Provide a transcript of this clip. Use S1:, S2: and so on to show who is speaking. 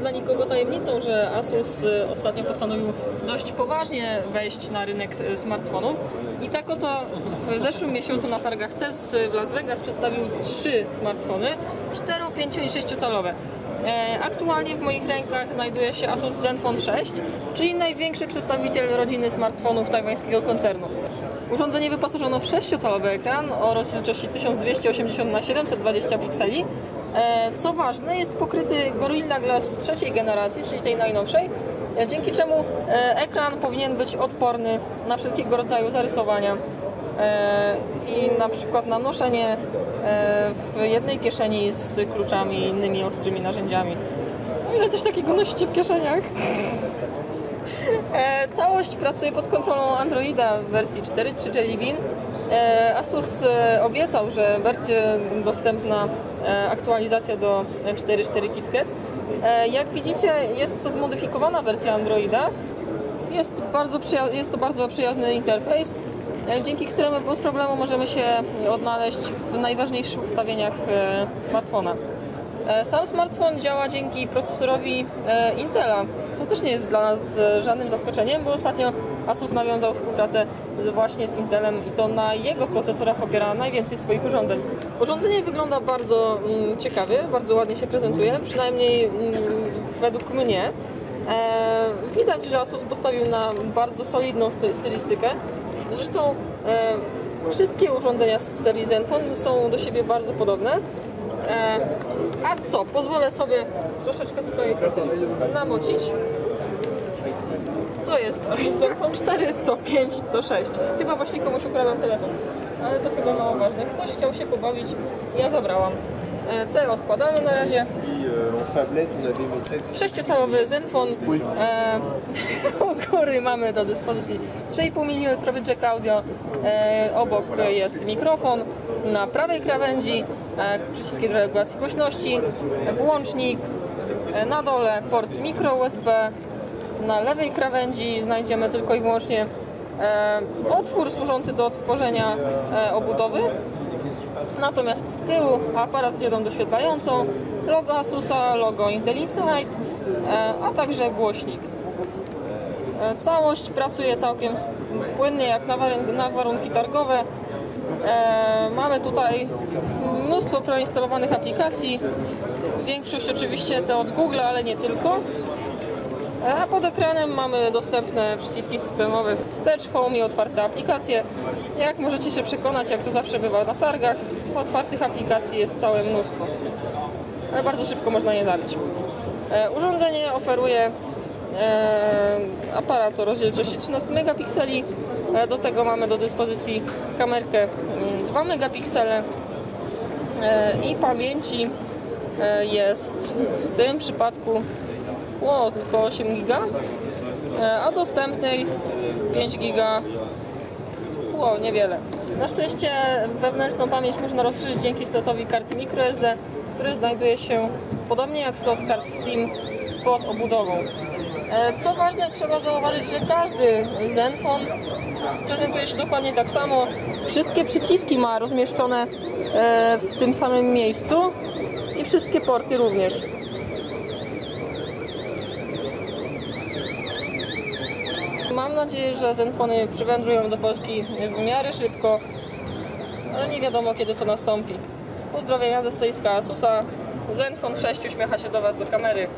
S1: dla nikogo tajemnicą, że Asus y, ostatnio postanowił dość poważnie wejść na rynek y, smartfonów. I tak oto w zeszłym miesiącu na targach CES w Las Vegas przedstawił trzy smartfony, 4, 5 i 6 calowe. E, Aktualnie w moich rękach znajduje się Asus Zenfone 6, czyli największy przedstawiciel rodziny smartfonów tajwańskiego koncernu. Urządzenie wyposażono w 6-calowy ekran o rozdzielczości 1280 x 720 pikseli. E, Co ważne, jest pokryty Gorilla Glass trzeciej generacji, czyli tej najnowszej, e, dzięki czemu e, ekran powinien być odporny na wszelkiego rodzaju zarysowania i na przykład na noszenie w jednej kieszeni z kluczami i innymi ostrymi narzędziami. O ile coś takiego nosicie w kieszeniach? Całość pracuje pod kontrolą Androida w wersji 4.3 Jelly Bean. Asus obiecał, że będzie dostępna aktualizacja do 4.4 KitKat. E, Jak widzicie, jest to zmodyfikowana wersja Androida. Jest, bardzo jest to bardzo przyjazny interfejs, e, dzięki któremu bez problemu możemy się odnaleźć w najważniejszych ustawieniach e, smartfona. E, Sam smartfon działa dzięki procesorowi e, Intela, co też nie jest dla nas e, żadnym zaskoczeniem, bo ostatnio Asus nawiązał współpracę właśnie z Intelem i to na jego procesorach opiera najwięcej swoich urządzeń. Urządzenie wygląda bardzo mm, ciekawie, bardzo ładnie się prezentuje, przynajmniej mm, według mnie. Widać, że Asus postawił na bardzo solidną sty- stylistykę. Zresztą wszystkie urządzenia z serii Zenfone są do siebie bardzo podobne. E, a co? Pozwolę sobie troszeczkę tutaj namocić. To jest Zenfone 4, to 5, to 6. Chyba właśnie komuś ukradłem telefon. Ale to chyba mało ważne. Ktoś chciał się pobawić, ja zabrałam. E, Te odkładamy na razie. Sześciocalowy Zenfone. E, góry mamy do dyspozycji 3,5 mm jack audio. E, obok jest mikrofon. Na prawej krawędzi e, przyciski do regulacji głośności, włącznik. E, na dole port micro USB. Na lewej krawędzi znajdziemy tylko i wyłącznie e, otwór służący do otworzenia e, obudowy. Natomiast z tyłu aparat z diodą doświetlającą, logo Asusa, logo Intel Insight, e, a także głośnik. E, Całość pracuje całkiem płynnie jak na warunki targowe. E, Mamy tutaj mnóstwo preinstalowanych aplikacji. Większość oczywiście te od Google, ale nie tylko. E, A pod ekranem mamy dostępne przyciski systemowe wstecz, home i otwarte aplikacje. Jak możecie się przekonać, jak to zawsze bywa na targach, otwartych aplikacji jest całe mnóstwo. Ale bardzo szybko można je zabić. E, Urządzenie oferuje e, aparat o rozdzielczości 13 megapikseli. Do tego mamy do dyspozycji kamerkę mm, 2 megapiksele e, i pamięci jest w tym przypadku o, tylko 8 giga, e, a dostępnej 5 giga o, niewiele. Na szczęście wewnętrzną pamięć można rozszerzyć dzięki slotowi karty microSD, który znajduje się podobnie jak slot kart SIM pod obudową. E, Co ważne, trzeba zauważyć, że każdy Zenfone prezentuje się dokładnie tak samo. Wszystkie przyciski ma rozmieszczone e, w tym samym miejscu i wszystkie porty również. Mam nadzieję, że Zenfony przywędrują do Polski w miarę szybko, ale nie wiadomo kiedy to nastąpi. Pozdrowienia ze stoiska Asusa. Zenfone 6 uśmiecha się do Was do kamery.